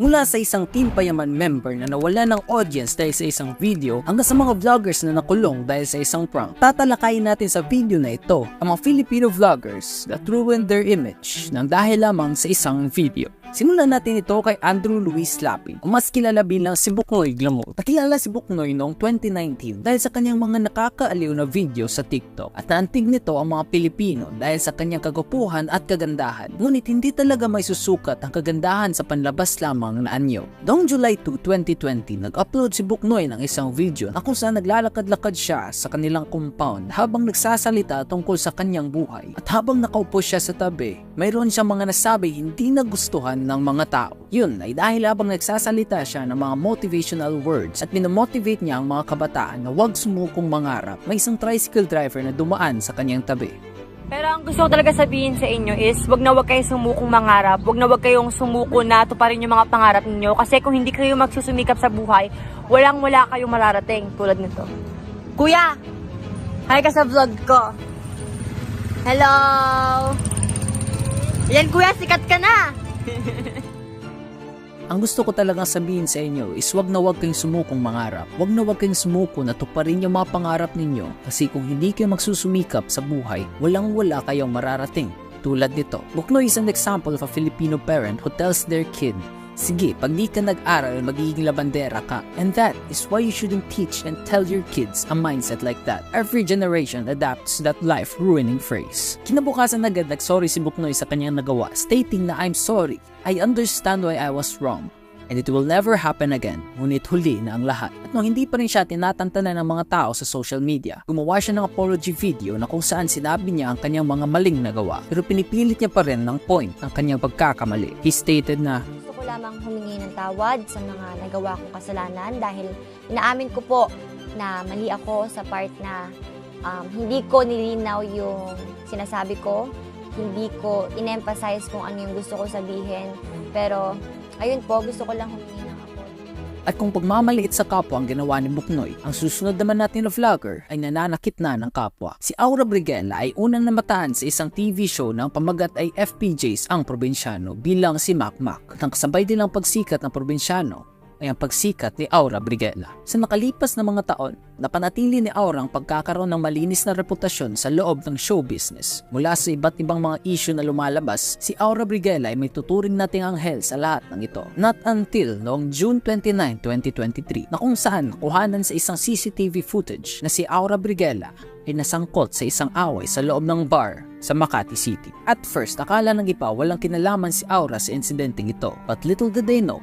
Mula sa isang Team Payaman member na nawala ng audience dahil sa isang video hanggang sa mga vloggers na nakulong dahil sa isang prank. Tatalakayin natin sa video na ito ang mga Filipino vloggers that ruined their image ng dahil lamang sa isang video. Simulan natin ito kay Andrew Luis Lapin, o mas kilala bilang si Buknoy Glamour. Nakilala si Buknoy noong 2019 dahil sa kanyang mga nakakaaliw na video sa TikTok at naantig nito ang mga Pilipino dahil sa kanyang kagupuhan at kagandahan. Ngunit hindi talaga may susukat ang kagandahan sa panlabas lamang na anyo. Noong July 2, 2020, nag-upload si Buknoy ng isang video na kung saan naglalakad-lakad siya sa kanilang compound habang nagsasalita tungkol sa kanyang buhay. At habang nakaupo siya sa tabi, mayroon siyang mga nasabi hindi nagustuhan ng mga tao. Yun ay dahil habang nagsasalita siya ng mga motivational words at minomotivate niya ang mga kabataan na huwag sumukong mangarap, may isang tricycle driver na dumaan sa kanyang tabi. Pero ang gusto ko talaga sabihin sa inyo is, wag na wag kayong sumukong mangarap, wag na wag kayong sumuko na tuparin yung mga pangarap ninyo. Kasi kung hindi kayo magsusumikap sa buhay, walang wala kayong mararating tulad nito. Kuya! Hi ka sa vlog ko. Hello! Yan kuya, sikat ka na! Ang gusto ko talagang sabihin sa inyo is wag na wag kayong sumukong mangarap. Wag na wag kayong sumuko na tuparin yung mga pangarap ninyo kasi kung hindi kayo magsusumikap sa buhay, walang wala kayong mararating. Tulad nito, Buknoy is an example of a Filipino parent who tells their kid, Sige, pag di ka nag-aral, magiging labandera ka. And that is why you shouldn't teach and tell your kids a mindset like that. Every generation adapts that life-ruining phrase. Kinabukasan agad nag-sorry si Buknoy sa kanyang nagawa, stating na I'm sorry. I understand why I was wrong. And it will never happen again, ngunit huli na ang lahat. At nung hindi pa rin siya tinatantanan ng mga tao sa social media, gumawa siya ng apology video na kung saan sinabi niya ang kanyang mga maling nagawa, pero pinipilit niya pa rin ng point ang kanyang pagkakamali. He stated na, lamang humingi ng tawad sa mga nagawa kong kasalanan dahil inaamin ko po na mali ako sa part na um, hindi ko nilinaw yung sinasabi ko, hindi ko in-emphasize kung ano yung gusto ko sabihin. Pero, ayun po, gusto ko lang. At kung pagmamaliit sa kapwa ang ginawa ni Buknoy, ang susunod naman natin na vlogger ay nananakit na ng kapwa. Si Aura Briguela ay unang namataan sa isang TV show ng pamagat ay FPJs ang probinsyano bilang si Mac Mac. At ang kasabay din ang pagsikat ng probinsyano ay ang pagsikat ni Aura Briguela. Sa nakalipas na mga taon, napanatili ni Aura ang pagkakaroon ng malinis na reputasyon sa loob ng show business. Mula sa iba't ibang mga issue na lumalabas, si Aura Briguela ay may tuturing nating anghel sa lahat ng ito. Not until noong June 29, 2023 na kung saan nakuhanan sa isang CCTV footage na si Aura Briguela ay nasangkot sa isang away sa loob ng bar sa Makati City. At first, akala ng iba walang kinalaman si Aura sa insidenteng ito. But little did they know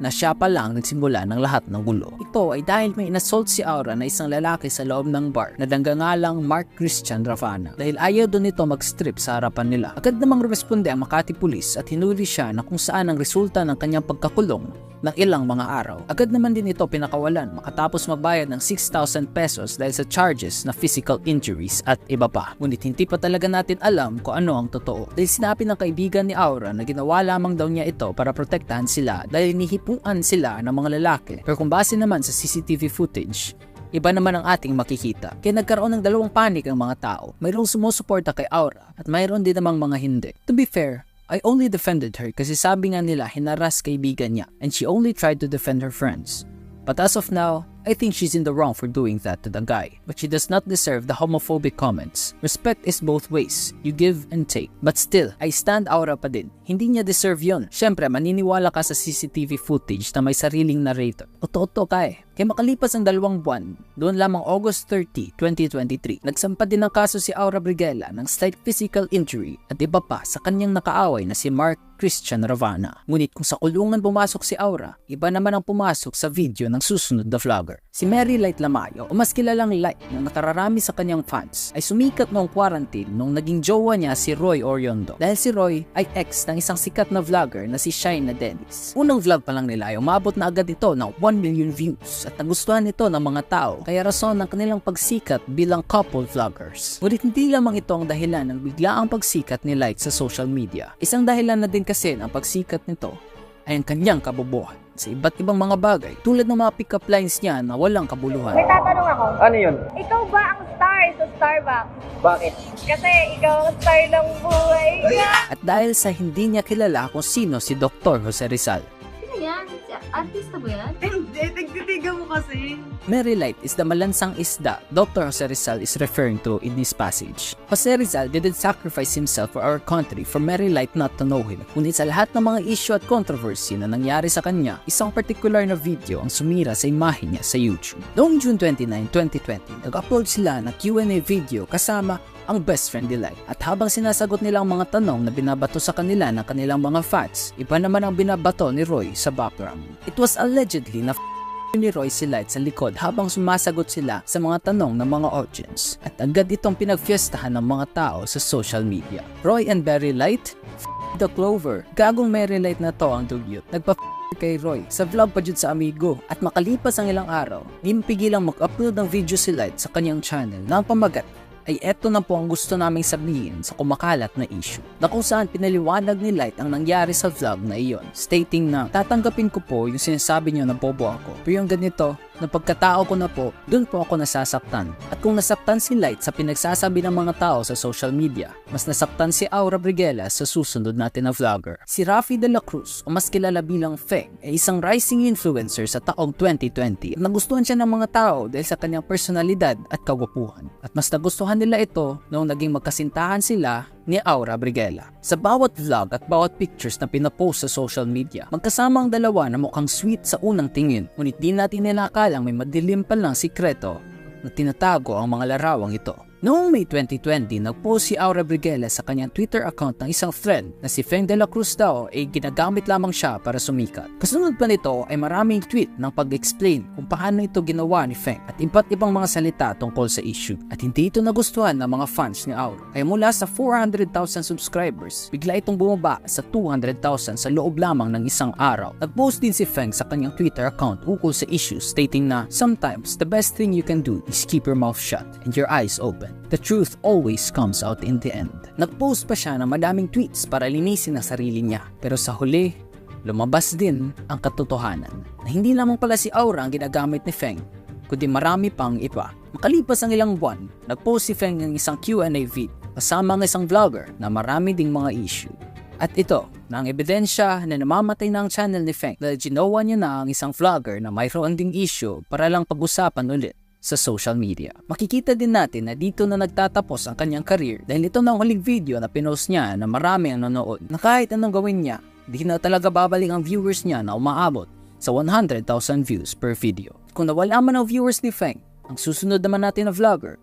na siya pa lang nagsimula ng lahat ng gulo. Ito ay dahil may inassault si Aura na isang lalaki sa loob ng bar na danggangalang Mark Christian Ravana dahil ayaw doon nito mag-strip sa harapan nila. Agad namang responde ang Makati Police at hinuli siya na kung saan ang resulta ng kanyang pagkakulong ng ilang mga araw. Agad naman din ito pinakawalan makatapos magbayad ng 6,000 pesos dahil sa charges na physical injuries at iba pa. Ngunit hindi pa talaga natin alam kung ano ang totoo. Dahil sinabi ng kaibigan ni Aura na ginawa lamang daw niya ito para protektahan sila dahil nihipuan sila ng mga lalaki. Pero kung base naman sa CCTV footage, Iba naman ang ating makikita. Kaya nagkaroon ng dalawang panik ang mga tao. Mayroong sumusuporta kay Aura at mayroon din namang mga hindi. To be fair, I only defended her kasi sabi nga nila hinaras kaibigan niya and she only tried to defend her friends. But as of now, I think she's in the wrong for doing that to the guy. But she does not deserve the homophobic comments. Respect is both ways. You give and take. But still, I stand Aura pa din. Hindi niya deserve yon. Siyempre, maniniwala ka sa CCTV footage na may sariling narrator. Totoo ka eh. Kaya makalipas ang dalawang buwan, doon lamang August 30, 2023, nagsampa din ng kaso si Aura Briguela ng slight physical injury at iba pa sa kanyang nakaaway na si Mark Christian Ravana. Ngunit kung sa kulungan pumasok si Aura, iba naman ang pumasok sa video ng susunod na vlogger. Si Mary Light Lamayo, o mas kilalang Light na nakararami sa kanyang fans, ay sumikat noong quarantine nung naging jowa niya si Roy Oriondo. Dahil si Roy ay ex ng isang sikat na vlogger na si Shine na Dennis. Unang vlog pa lang nila ay umabot na agad ito ng 1 million views at nagustuhan ito ng mga tao kaya rason ng kanilang pagsikat bilang couple vloggers. Ngunit hindi lamang ito ang dahilan ng biglaang pagsikat ni Light sa social media. Isang dahilan na din kasi ng pagsikat nito ay ang kanyang kabubuhan sa iba't ibang mga bagay tulad ng mga pick-up lines niya na walang kabuluhan. May tatanong ako. Ano yun? Ikaw ba ang star sa Starbucks? Bakit? Kasi ikaw ang star ng buhay. At dahil sa hindi niya kilala kung sino si Dr. Jose Rizal, yan? Artista ba yan? Hindi, tigtitigan mo kasi. Mary Light is the malansang isda Dr. Jose Rizal is referring to in this passage. Jose Rizal didn't sacrifice himself for our country for Mary Light not to know him. Ngunit sa lahat ng mga issue at controversy na nangyari sa kanya, isang particular na video ang sumira sa imahe niya sa YouTube. Noong June 29, 2020, nag-upload sila ng Q&A video kasama ang best friend ni Light. At habang sinasagot nila ang mga tanong na binabato sa kanila ng kanilang mga fans, iba naman ang binabato ni Roy sa background. It was allegedly na ni Roy si Light sa likod habang sumasagot sila sa mga tanong ng mga audience at agad itong pinagfiestahan ng mga tao sa social media. Roy and Barry Light, f- the Clover. Gagong Mary Light na to ang dugyot. Nagpa kay Roy sa vlog pa sa amigo at makalipas ang ilang araw, di mapigilang mag-upload ng video si Light sa kanyang channel ang pamagat ay eto na po ang gusto naming sabihin sa kumakalat na issue na kung saan pinaliwanag ni Light ang nangyari sa vlog na iyon. Stating na tatanggapin ko po yung sinasabi niyo na bobo ako. Pero yung ganito na pagkatao ko na po, dun po ako nasasaktan. At kung nasaktan si Light sa pinagsasabi ng mga tao sa social media, mas nasaktan si Aura Briguela sa susunod natin na vlogger. Si Rafi de la Cruz, o mas kilala bilang Feng, ay isang rising influencer sa taong 2020 at nagustuhan siya ng mga tao dahil sa kanyang personalidad at kagwapuhan. At mas nagustuhan nila ito noong naging magkasintahan sila ni Aura Briguela. Sa bawat vlog at bawat pictures na pinapost sa social media, magkasama ang dalawa na mukhang sweet sa unang tingin, ngunit di natin nilakalang may madilim pa lang sikreto na tinatago ang mga larawang ito. Noong May 2020, nagpost si Aura Briguela sa kanyang Twitter account ng isang friend na si Feng de la Cruz daw ay ginagamit lamang siya para sumikat. Kasunod pa nito ay maraming tweet ng pag-explain kung paano ito ginawa ni Feng at iba't ibang mga salita tungkol sa issue. At hindi ito nagustuhan ng mga fans ni Aura. Kaya mula sa 400,000 subscribers, bigla itong bumaba sa 200,000 sa loob lamang ng isang araw. Nagpost din si Feng sa kanyang Twitter account ukol sa issue stating na Sometimes the best thing you can do is keep your mouth shut and your eyes open. The truth always comes out in the end. Nagpost pa siya ng madaming tweets para linisin ang sarili niya. Pero sa huli, lumabas din ang katotohanan na hindi lamang pala si Aura ang ginagamit ni Feng, kundi marami pang iba. Makalipas ang ilang buwan, nagpost si Feng ng isang Q&A vid kasama ng isang vlogger na marami ding mga issue. At ito, na ang ebidensya na namamatay na ang channel ni Feng dahil ginawa niya na ang isang vlogger na mayroon ding issue para lang pag-usapan ulit sa social media. Makikita din natin na dito na nagtatapos ang kanyang career dahil ito na ang huling video na pinost niya na marami ang nanood na kahit anong gawin niya, di na talaga babalik ang viewers niya na umaabot sa 100,000 views per video. Kung nawala man ang viewers ni Feng, ang susunod naman natin na vlogger,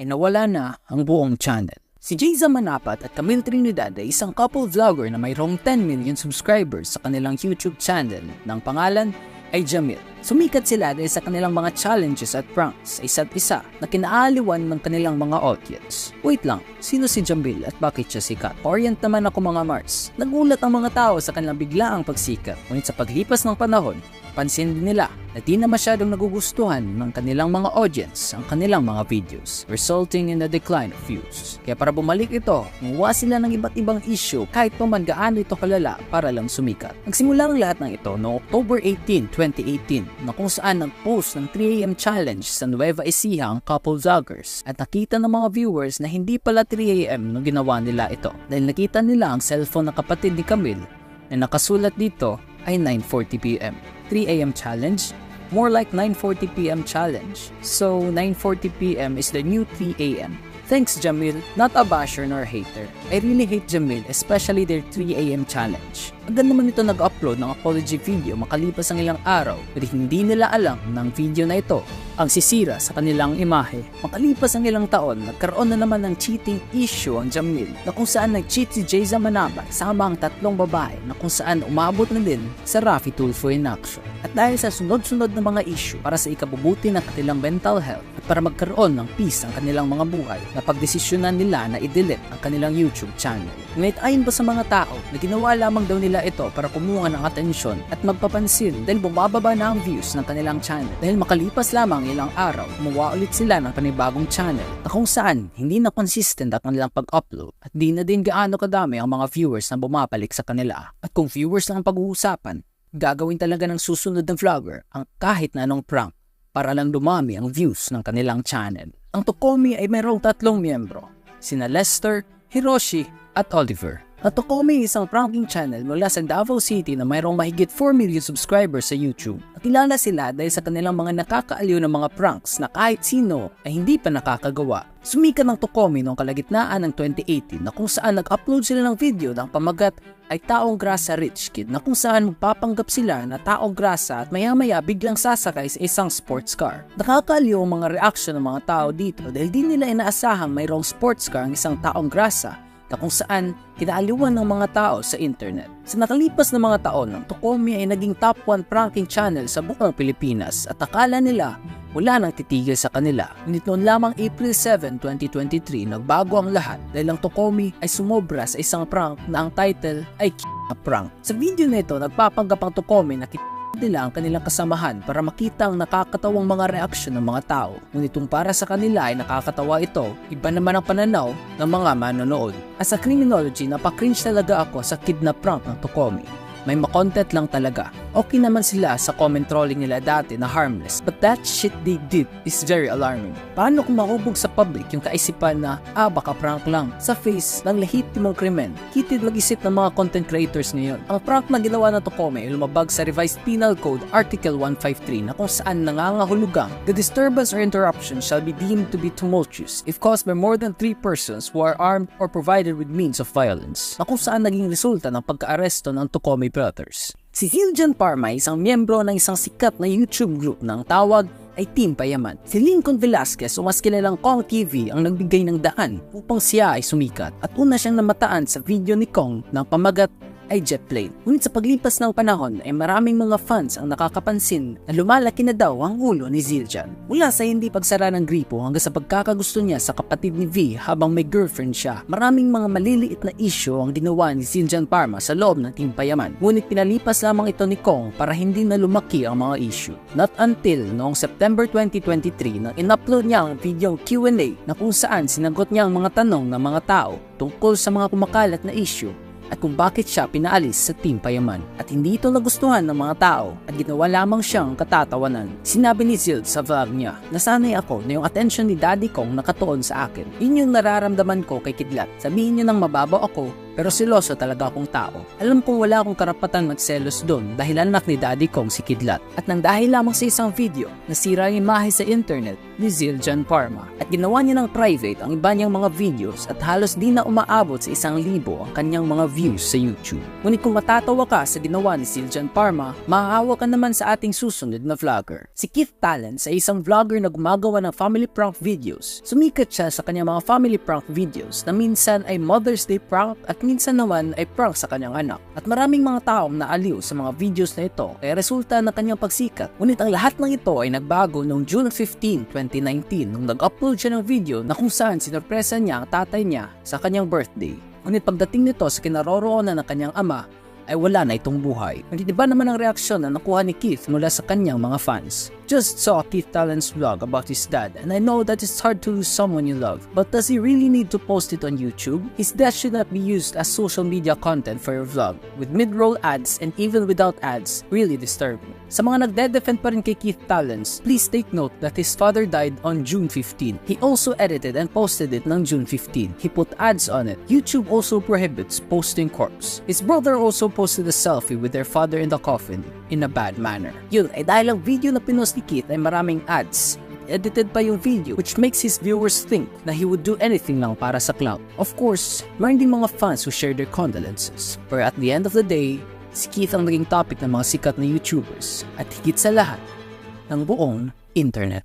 ay nawala na ang buong channel. Si Jayza Manapat at Camille Trinidad ay isang couple vlogger na mayroong 10 million subscribers sa kanilang YouTube channel ng pangalan ay Jamil. Sumikat sila dahil sa kanilang mga challenges at pranks sa isa't isa na kinaaliwan ng kanilang mga audience. Wait lang, sino si Jamil at bakit siya sikat? Orient naman ako mga Mars. Nagulat ang mga tao sa kanilang biglaang pagsikat, ngunit sa paglipas ng panahon, pansin din nila na di na masyadong nagugustuhan ng kanilang mga audience ang kanilang mga videos, resulting in a decline of views. Kaya para bumalik ito, gumawa sila ng iba't ibang issue kahit pa man gaano ito kalala para lang sumikat. Nagsimula ang lahat ng ito noong October 18, 2018 na kung saan nag-post ng 3am challenge sa Nueva Ecija ang couple vloggers at nakita ng mga viewers na hindi pala 3am nung ginawa nila ito dahil nakita nila ang cellphone ng kapatid ni Camille na nakasulat dito ay 9.40pm. 3am challenge? More like 9.40pm challenge. So 9.40pm is the new 3am. Thanks Jamil, not a basher nor hater. I really hate Jamil, especially their 3am challenge. Agad naman ito nag-upload ng apology video makalipas ang ilang araw pero hindi nila alam ng video na ito ang sisira sa kanilang imahe. Makalipas ang ilang taon, nagkaroon na naman ng cheating issue ang Jamil na kung saan nag-cheat si Jayza Manaba sama ang tatlong babae na kung saan umabot na din sa Rafi Tulfo in action. At dahil sa sunod-sunod na mga issue para sa ikabubuti ng kanilang mental health at para magkaroon ng peace ang kanilang mga buhay, napagdesisyonan nila na i-delete ang kanilang YouTube channel. Ngunit ayon pa sa mga tao na ginawa lamang daw nila ito para kumuha ng atensyon at magpapansin dahil bumababa na ang views ng kanilang channel. Dahil makalipas lamang ilang araw, gumawa ulit sila ng panibagong channel na kung saan hindi na consistent ang kanilang pag-upload at di na din gaano kadami ang mga viewers na bumabalik sa kanila. At kung viewers lang ang pag-uusapan, gagawin talaga ng susunod ng vlogger ang kahit na anong prank para lang dumami ang views ng kanilang channel. Ang Tokomi ay mayroong tatlong miyembro, sina Lester, Hiroshi at Oliver. At Tokomi isang pranking channel mula sa Davao City na mayroong mahigit 4 million subscribers sa YouTube. Nakilala sila dahil sa kanilang mga nakakaaliw na mga pranks na kahit sino ay hindi pa nakakagawa. Sumikat ng Tokomi noong kalagitnaan ng 2018 na kung saan nag-upload sila ng video ng pamagat ay taong grasa rich kid na kung saan magpapanggap sila na taong grasa at maya-maya biglang sasakay sa isang sports car. Nakakaaliw ang mga reaction ng mga tao dito dahil di nila inaasahang mayroong sports car ang isang taong grasa na kung saan kinaaliwan ng mga tao sa internet. Sa nakalipas na mga taon, ang Tokomi ay naging top 1 pranking channel sa buong Pilipinas at akala nila wala nang titigil sa kanila. Ngunit noon lamang April 7, 2023, nagbago ang lahat dahil ang Tokomi ay sumobra sa isang prank na ang title ay K***a Prank. Sa video na ito, nagpapanggap ang Tokomi na k***a nila ang kanilang kasamahan para makita ang nakakatawang mga reaksyon ng mga tao. Ngunit kung para sa kanila ay nakakatawa ito, iba naman ang pananaw ng mga manonood. As a criminology, napakringe talaga ako sa kidnap prank ng Tokomi. May makontent lang talaga. Okay naman sila sa comment trolling nila dati na harmless. But that shit they did is very alarming. Paano kung mahubog sa public yung kaisipan na, ah baka prank lang, sa face ng lehitimong krimen? Kitid mag-isip ng mga content creators ngayon. Ang prank na ginawa ng Tokome ay lumabag sa Revised Penal Code Article 153 na kung saan nangangahulugang the disturbance or interruption shall be deemed to be tumultuous if caused by more than three persons who are armed or provided with means of violence. Na kung saan naging resulta ng pagka-aresto ng Tokome Brothers. Si Hiljan Parma isang miyembro ng isang sikat na YouTube group ng tawag ay Team Payaman. Si Lincoln Velasquez o mas kilalang Kong TV ang nagbigay ng daan upang siya ay sumikat at una siyang namataan sa video ni Kong ng pamagat ay jet plane. Ngunit sa paglipas ng panahon ay maraming mga fans ang nakakapansin na lumalaki na daw ang ulo ni Zildjian. Mula sa hindi pagsara ng gripo hanggang sa pagkakagusto niya sa kapatid ni V habang may girlfriend siya, maraming mga maliliit na issue ang ginawa ni Zildjian Parma sa loob ng Team Payaman. Ngunit pinalipas lamang ito ni Kong para hindi na lumaki ang mga issue. Not until noong September 2023 nang in-upload niya ang video Q&A na kung saan sinagot niya ang mga tanong ng mga tao tungkol sa mga kumakalat na issue at kung bakit siya pinaalis sa Team Payaman. At hindi ito nagustuhan ng mga tao at ginawa lamang siyang katatawanan. Sinabi ni Zild sa vlog niya, nasanay ako na yung attention ni Daddy Kong nakatuon sa akin. Yun yung nararamdaman ko kay Kidlat. Sabihin niyo nang mababaw ako, pero siloso talaga akong tao. Alam kong wala akong karapatan magselos doon dahil anak ni daddy kong si Kidlat. At nang dahil lamang sa isang video, nasira ang imahe sa internet ni Zildjian Parma. At ginawa niya ng private ang iba niyang mga videos at halos di na umaabot sa isang libo ang kanyang mga views sa YouTube. Ngunit kung matatawa ka sa ginawa ni Zildjian Parma, maaawa ka naman sa ating susunod na vlogger. Si Keith Talent sa isang vlogger na gumagawa ng family prank videos. Sumikat siya sa kanyang mga family prank videos na minsan ay Mother's Day prank at minsan naman ay prank sa kanyang anak. At maraming mga taong naaliw sa mga videos na ito ay resulta ng kanyang pagsikat. Ngunit ang lahat ng ito ay nagbago noong June 15, 2019 nung nag-upload siya ng video na kung saan sinurpresa niya ang tatay niya sa kanyang birthday. Ngunit pagdating nito sa kinaroroonan ng kanyang ama, ay wala na itong buhay. Ngunit iba naman ang reaksyon na nakuha ni Keith mula sa kanyang mga fans. Just saw Keith Talent's vlog about his dad and I know that it's hard to lose someone you love. But does he really need to post it on YouTube? His death should not be used as social media content for your vlog. With mid-roll ads and even without ads, really disturbing. Sa mga nagde-defend pa rin kay Keith Talents, please take note that his father died on June 15. He also edited and posted it ng June 15. He put ads on it. YouTube also prohibits posting corpse. His brother also posted a selfie with their father in the coffin in a bad manner. Yun ay dahil ang video na pinost Keith ay maraming ads edited pa yung video which makes his viewers think na he would do anything lang para sa clout. Of course, meron din mga fans who share their condolences. But at the end of the day, si Keith ang naging topic ng mga sikat na YouTubers at higit sa lahat, ng buong internet.